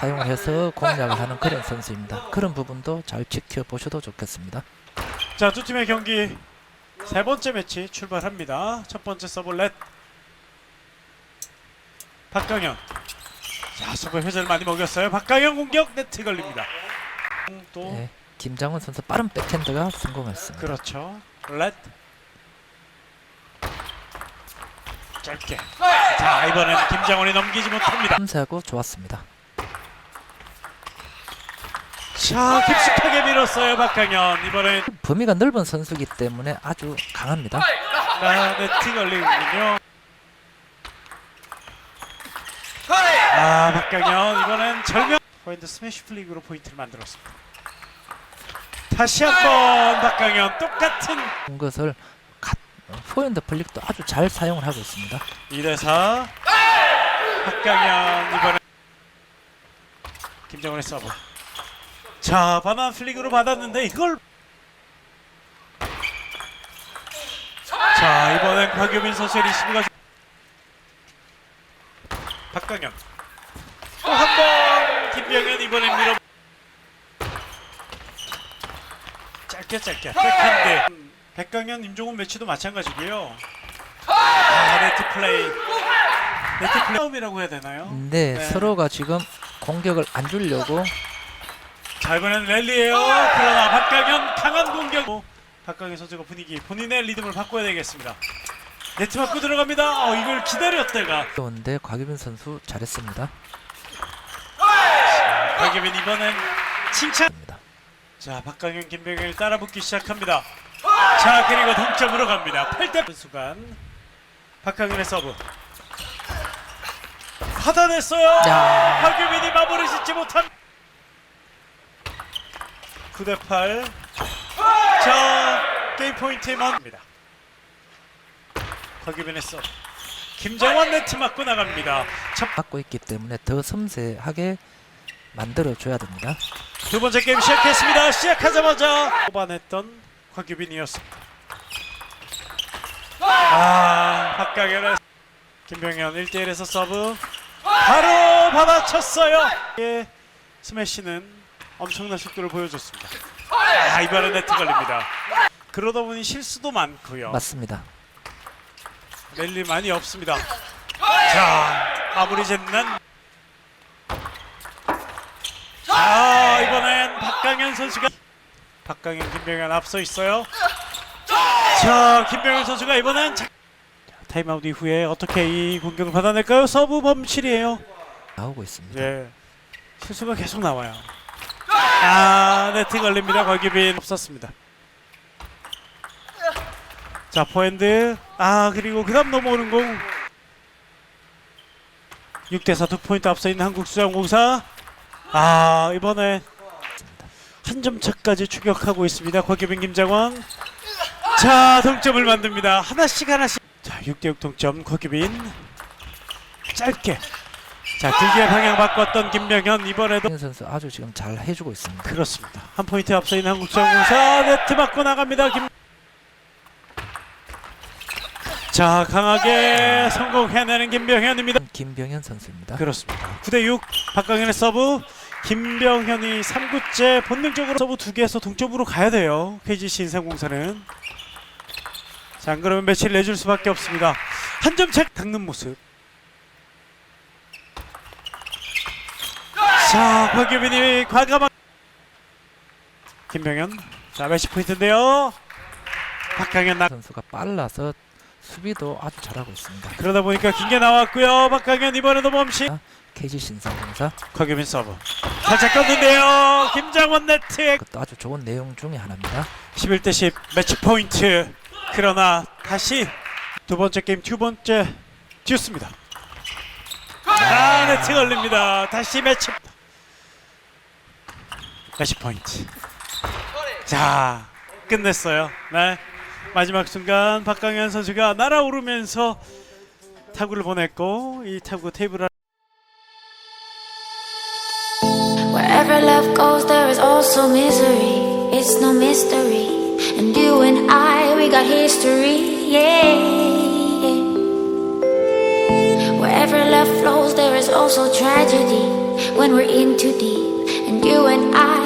사용을 해서 공략을 하는 그런 선수입니다. 그런 부분도 잘 지켜보셔도 좋겠습니다. 자, 두 팀의 경기 세 번째 매치 출발합니다. 첫 번째 서브 렛 박강현. 자, 서브 회전을 많이 먹였어요. 박강현 공격 네트 걸립니다. 또 예, 김장훈 선수 빠른 백핸드가 성공했습니다. 그렇죠. 렛 짧게. 자, 이번엔 김장원이 넘기지 못합니다. 참새하고 좋았습니다. 자, 깊숙하게 밀었어요. 박강현. 이번엔 범위가 넓은 선수이기 때문에 아주 강합니다. 아, 네트 걸리군요. 아, 박강현 이번엔 절명 포인트 스매시 플릭으로 포인트를 만들었습니다. 다시 한번 박강현 똑같은 그런 것을 가- 포핸드 플릭도 아주 잘 사용을 하고 있습니다. 2대 4. 박강현 이번에 김정은의 서브. 자, 바나나 플릭으로 받았는데 이걸 자, 이번엔 곽유민 선수의 리시브가 박강현. 또 한 번 김병현 이번엔 밀어 짧게 짧게. 백핸드 백강현 임종훈 매치도 마찬가지고요. 아 네트 플레이. 네트 플레이이라고 해야 되나요? 네, 네. 서로가 지금 공격을 안 주려고 자 이번엔 랠리예요. 그러나 박강현 강한 공격. 박강현 선수가 분위기 본인의 리듬을 바꿔야 되겠습니다. 네트 맞고 들어갑니다. 어 이걸 기다렸다가. 그런데 곽유빈 선수 잘했습니다. 박예빈 이번엔 칭찬. 입니다. 자 박강현 김병현이 따라붙기 시작합니다. 자 그리고 동점으로 갑니다. 8대 순간 박강현의 서브. 받아냈어요. 야. 박유민이 마무리 짓지 못한 9대8 자 게임 포인트에 만 입니다 박유민의 서브 김정환 네트 맞고 나갑니다 첫 받고 있기 때문에 더 섬세하게 만들어 줘야 됩니다. 두 번째 게임 시작했습니다. 시작하자마자 뽑아냈던 곽유빈이었습니다. 아, 박강현의 김병현 1대1에서 서브 바로 받아쳤어요. 예, 스매시는 엄청난 속도를 보여줬습니다. 아, 이번에 네트 걸립니다. 그러다 보니 실수도 많고요. 맞습니다. 랠리 많이 없습니다. 자, 마무리 짓는 자, 이번엔 박강현 선수가 박강현 김병현 앞서 있어요. 자, 김병현 선수가 이번엔 자- 타임아웃 이후에 어떻게 이 공격을 받아낼까요? 서브 범실이에요. 나오고 있습니다. 예. 실수가 계속 나와요. 아, 네트 걸립니다. 곽유빈 없었습니다. 자, 포핸드. 아, 그리고 그 다음 넘어오는 공. 6대4 두 포인트 앞서 있는 한국수자공사. 아, 이번에 한 점 차까지 추격하고 있습니다. 곽유빈 김장원. 자, 동점을 만듭니다. 하나씩 하나씩. 자, 6대6 동점 곽유빈. 짧게. 자, 길게 방향 바꿨던 김병현 이번에도 선수 아주 지금 잘 해주고 있습니다. 그렇습니다. 한 포인트 앞서 있는 한국장공사 네트 맞고 나갑니다. 김. 자 강하게 성공해내는 김병현입니다. 김병현 선수입니다. 그렇습니다. 9대 6 박강현의 서브 김병현이 3구째 본능적으로 서브 두 개에서 동점으로 가야 돼요. KGC 인삼공사는 자, 안 그러면 매치를 내줄 수밖에 없습니다. 한점차 닦는 모습. 자, 곽유빈이 과감한 김병현. 자, 매치 포인트인데요. 박강현 나 선수가 빨라서 수비도 아주 잘하고 있습니다. 그러다 보니까 긴 게 나왔고요. 박강현 이번에도 멈시. KG 신상 공사 곽유빈 서브. 살짝 껐는데요. 김장원 네트에 그것도 아주 좋은 내용 중에 하나입니다. 11대 10 매치 포인트. 그러나 다시 두 번째 게임 두 번째 듀스입니다. 아, 네트 걸립니다. 다시 매치 매치 포인트. 자, 끝냈어요. 네. 마지막 순간 박강현 선수가 날아오르면서 타구를 보냈고 이 타구 테이블 Wherever love goes, there is also misery. It's no mystery. And you and I, we got history. Yeah. Wherever love flows, there is also tragedy. when we're in too deep. And you and I